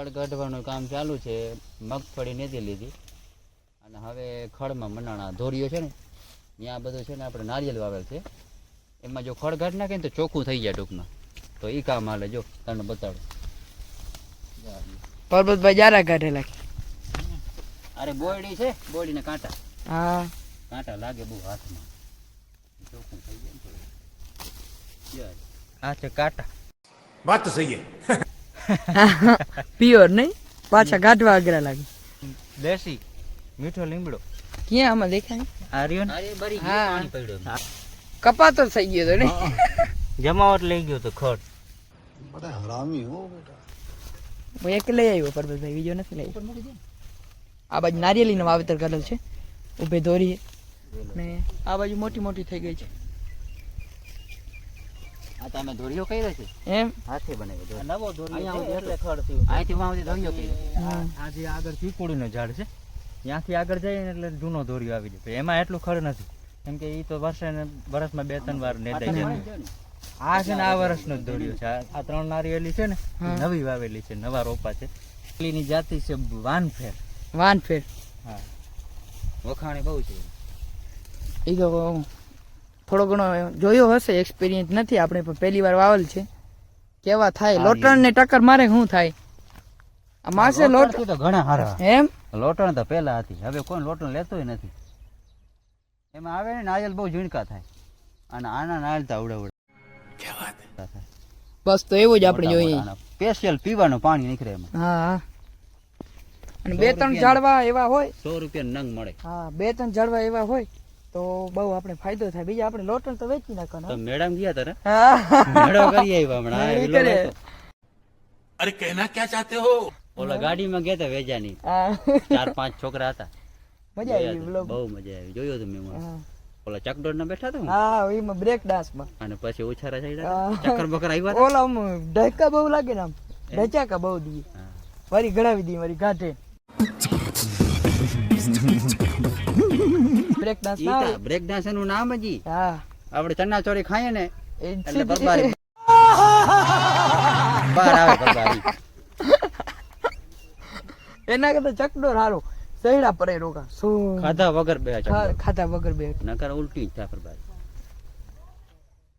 ખડ કાઢવાનું કામ ચાલુ છે મગફળી નથી લીધી. અને હવે ખળમાં મનાણા ધોરીઓ છે ને ત્યાં બધું છે ને આપણે નારિયેલ વાવેલ છે. એમાં જો ખડ કાઢ નાખે ને તો ચોખ્ખું થઈ જાય ટૂંકમાં. તો એ કામ હાલે જો તને બતાડું. પર્વતભાઈ જારા કાઢેલા અરે બોયડી છે બોયડીના કાંટા. હા. કાંટા લાગે બહુ હાથમાં. ચોખ્ખું થઈ જાય આ છે કાંટા. વાત તો સહી પ્યોર નહીં પાછા ગાઢવા અઘરા લાગે. દેશી મીઠો લીમડો ક્યાં આમાં દેખાય? આ રહ્યો ને બરી પાણી પડ્યું કપાતો થઈ ગયો તો ને જમાવટ લઈ ગયો તો ખડ હું એક લઈ આવ્યો પરબતભાઈ બીજો નથી લઈ આ બાજુ નારિયેલીનું વાવેતર કરેલ છે. ઉભે દોરી ને આ બાજુ મોટી મોટી થઈ ગઈ છે. આ તમે ધોરીઓ કર્યો છે એમ? હાથે બનાવ્યો ધોરીઓ. નવો દોરી અહીંયા છે સુધી એટલે ખડ અહીંથી વાં સુધી ધોરીઓ કર્યો આ જે આગળ ચીકુડીનું ઝાડ છે ત્યાંથી આગળ જઈએ એટલે જૂનો દોરીઓ આવી જાય. એમાં એટલું ખડ નથી. કેમ કે એ તો વર્ષે ને વર્ષમાં બે ત્રણ વાર જાય આ છે ને. આ વર્ષનો જ દોરીઓ છે. આ આ ત્રણ નારિયેલી છે ને નવી વાવેલી છે નવા રોપા છે. ની જાતિ છે વાનફેર. વાનફેર. હા. વખાણી બહુ છે. એ તો થોડો ઘણો જોયો હશે એક્સપિરિયન્સ નથી આપણે પણ પહેલી વાર વાવેલ છે. કેવા થાય? લોટણ ને ટક્કર મારે શું થાય? આ માસે લોટ તો ઘણા હારા. એમ? લોટણ તો પહેલા હતી. હવે કોઈ લોટણ લેતોય નથી. એમાં આવે ને નારિયેલ બહુ ઝીણકા થાય. અને આના નારિયેલ તો અવડા અવડા થાય. બસ તો એવું જ આપણે જોઈએ. સ્પેશિયલ પીવાનું પાણી નીકળે એમાં. હા. હા અને બે ત્રણ. ઝાડવા એવા હોય. સો રૂપિયા નંગ મળે. હા બે ત્રણ ઝાડવા એવા હોય તો બહુ આપણે ફાયદો થાય. બીજા આપણે લોટન તો વેચી નાખવાનો. મેડમ ગયા તને મેળો કરી આવ્યા હમણાં. અરે કહેના ક્યાં ચાહતે હો? ઓલા ગાડીમાં ગયા હતા વેજાની. ચાર પાંચ છોકરા હતા. મજા આવી બહુ મજા આવી. જોયો તો મેં ઓલા ચકડોળ ના બેઠા હતા હા? એમાં બ્રેક ડાન્સમાં અને પછી ઉછારા ચાલ્યા ચક્કર બકર આવ્યા ઓલા ઢકા બહુ લાગે ને આમ. ઢચાકા બહુ દી. વરી ગળાવી દી વરી ગાંઠે. બ્રેક ડાન્સ ના બ્રેક ડાન્સનું નામ જ. હા. આપણે ચણા ચોરી ખાઈએ ને એટલે બરબારી. બહાર આવે બરબારી. એના કરતા ચકડોર હારો. સહેડા પરે રોકા શું? ખાધા વગર બે ખાધા વગર બે. નકર ઉલટી જ થાય બરબારી.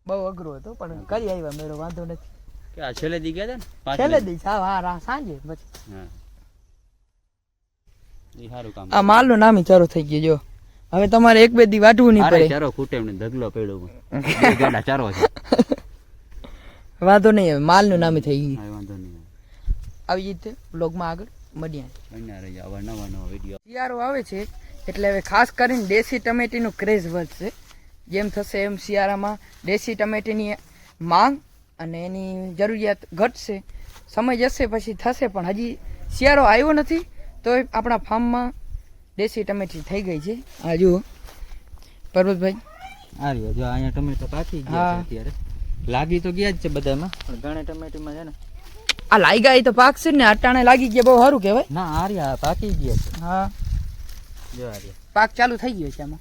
બહુ અઘરો હતો પણ કરી આવ્યા મેળો વાંધો નથી. કે આ છેલ્લે દી ગયા હતા ને? છેલ્લે. દી. હા હા રા- સાંજે પછી. હા. આ માલનું નામી ચારો થઈ ગયું જો. હવે તમારે એક બે દી વાટવું નહીં પડે. ચારો ખૂટે એમને ધગલો પડ્યો ગાડા ચારો છે. વાંધો નહીં હવે માલનું નામે થઈ ગયું. વાંધો નહીં. આવી રીતે બ્લોગમાં આગળ મળ્યા શિયાળો આવે છે એટલે હવે ખાસ કરીને દેશી ટમેટીનું ક્રેઝ વધશે. જેમ થશે એમ શિયાળામાં દેશી ટમેટીની માંગ અને એની જરૂરિયાત ઘટશે. સમય જશે પછી થશે પણ હજી શિયાળો આવ્યો નથી તો આપણા ફાર્મમાં દેશી ટમેટી થઈ ગઈ છે. આ જુઓ. પર્વતભાઈ. આ રહ્યો. જો અહીંયા ટમેટો પાકી ગયા હા. છે અત્યારે. લાગી તો ગયા જ છે બધામાં. પણ ઘણા ટમેટીમાં છે ને. આ લાગ્યા એ તો પાકશે ને. અટાણે લાગી ગયા બહુ સારું કહેવાય. ના આ રહ્યા. પાકી ગયા છે. હા. જો આ રહ્યા. પાક ચાલુ થઈ ગયો છે આમાં.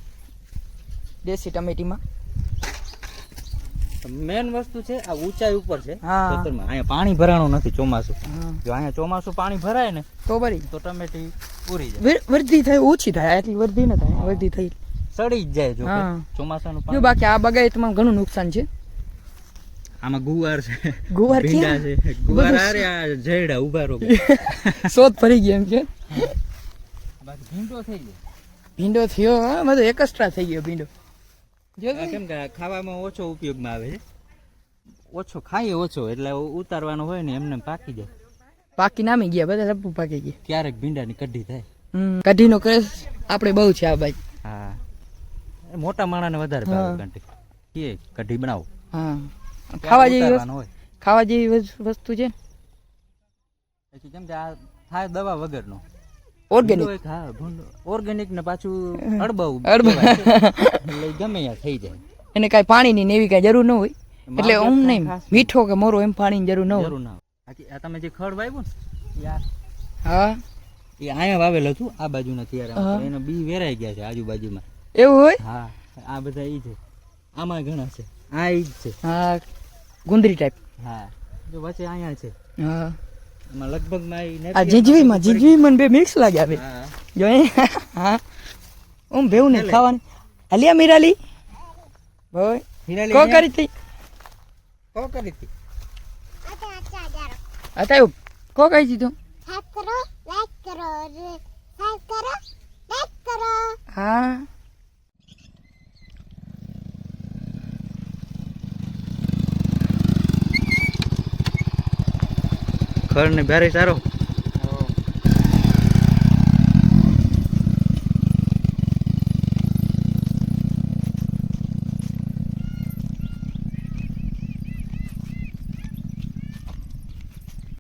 દેશી ટમેટીમાં. મેન વસ્તુ છે આ ઊંચાઈ ઉપર છે. ખેતરમાં અહીંયા પાણી ભરાણું નથી ચોમાસું. જો અહીંયા ચોમાસું પાણી ભરાય ને તો બરી તો ટમેટી પૂરી જાય. વૃદ્ધિ થાય ઓછી થાય આટલી વૃદ્ધિ ન થાય વૃદ્ધિ થઈ. સડી જ જાય જો ચોમાસાનું પાણી. બાકી આ બગાયતમાં ઘણું નુકસાન છે. આમાં ગુવાર છે ગુવાર ભીંડા છે. ગુવાર અરે આ જયડા ઊભા રો શોધ ફરી ગઈ એમ છે બાકી ભીંડો થઈ ગયો. ભીંડો થયો હા બધો એકસ્ટ્રા થઈ ગયો ભીંડો. કેમ કે ખાવામાં ઓછો ઉપયોગમાં આવે છે? ઓછો ખાઈએ ઓછો એટલે ઉતારવાનો હોય ને એમને પાકી જાય. પાકી નામી ગયા બધા લપુ પાકી ગયા. ક્યારેક ભીંડાની કઢી થાય. કઢીનો ક્રેસ આપણે બહુ છે આ ભાઈ હા. મોટા માણાને વધારે. ભાવે કંટી કે કઢી બનાવો. હા. ખાવા જેવી હોય. ખાવા જેવી વસ્તુ છે પછી કેમ કે આ થાય દવા વગરનો. ઓર્ગેનિક હા ઓર્ગેનિક ને પાછું અડબાવું અડબા. એટલે ગમે થઈ જાય. એને કાંઈ પાણીની ને એવી કાંઈ જરૂર ન હોય. એટલે ઓમ નહીં મીઠો કે મોરો એમ પાણીની જરૂર ન હોય. જરૂર ના હોય. આ તમે જે ખડ વાવ્યું ને હા. એ અહીંયા વાવેલ હતું આ બાજુના નથી કિયારા એના બી વેરાઈ ગયા છે આજુબાજુમાં. એવું હોય? હા આ બધા ઈ છે. આમાં ઘણા છે. આ ઈ જ છે. હા ગુંદરી ટાઈપ હા જો વચ્ચે અહીંયા છે. હા. લગભગમાં આ નેપિયર જીજવીમાં જીજવીમાં ને બે મિક્સ લાગ્યા બે જો હા. ઓમ ભેવું ને ખાવાની. અલિયા મિરાલી. ભાઈ મિરાલી કો કરી હતી? કો કરી હતી? અતા કો કહી દીધું? સબસ્ક્રાઇબ કરો લાઈક કરો સબસ્ક્રાઇબ કરો લાઈક કરો. હા. ને બેરે સારો.